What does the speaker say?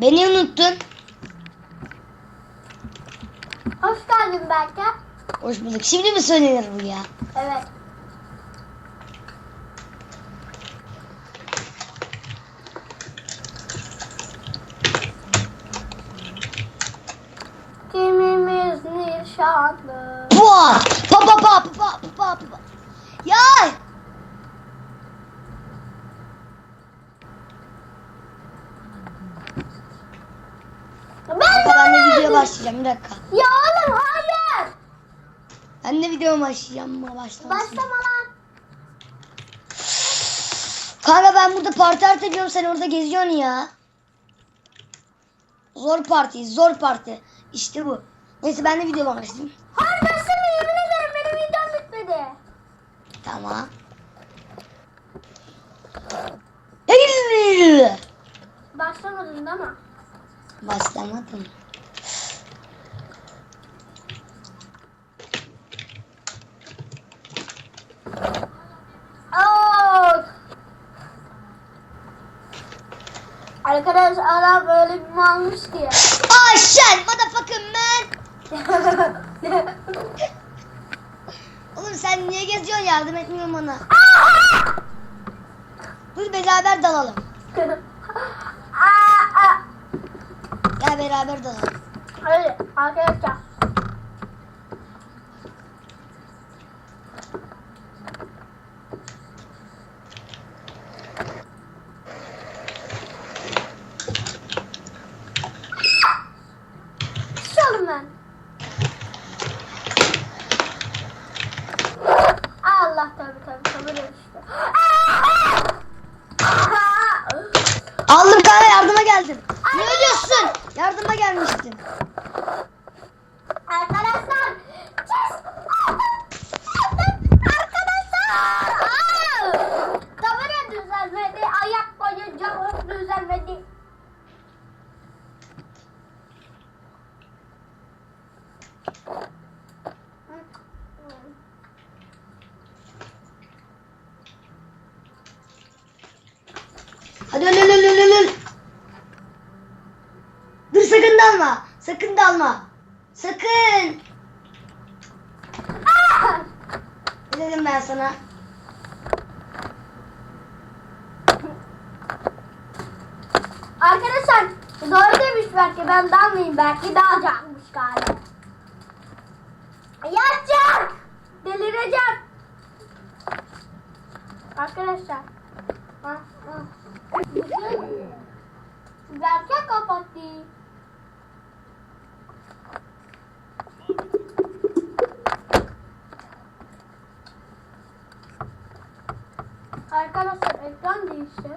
Beni unuttun. Hoş geldin Berke. Hoş bulduk. Şimdi mi söylenir bu ya? Evet. Kimimiz nişanlı. Pua! Başlayacağım bir dakika. Ya oğlum hayır. Ben de videoya başlayacağım ama başlamasın. Başlama lan. Kanka ben burada parti art ediyorum sen orada geziyorsun ya. Zor parti, zor parti. İşte bu. Neyse ben de videoya başlayayım. Hayır başlama yemin ederim benim videom bitmedi. Tamam. Başlamadın mi? Başlamadım. Arkadaş adam böyle bir malmış ki. Oh shit, motherfucking man. Oğlum sen niye geziyorsun yardım etmiyorsun bana. Dur beraber dalalım. Gel beraber dalalım. Hadi arkadaşlar. Astagfirullah. Sakın dalma. Sakın dalma. Sakın. Ne dedim ben sana? Arkadaşlar doğru demiş belki ben dalmayayım belki dalacakmış galiba. Yatacak. Delireceğim. Arkadaşlar. Ha, ha. Berke kapattı. Arkadaşlar ekran değişti.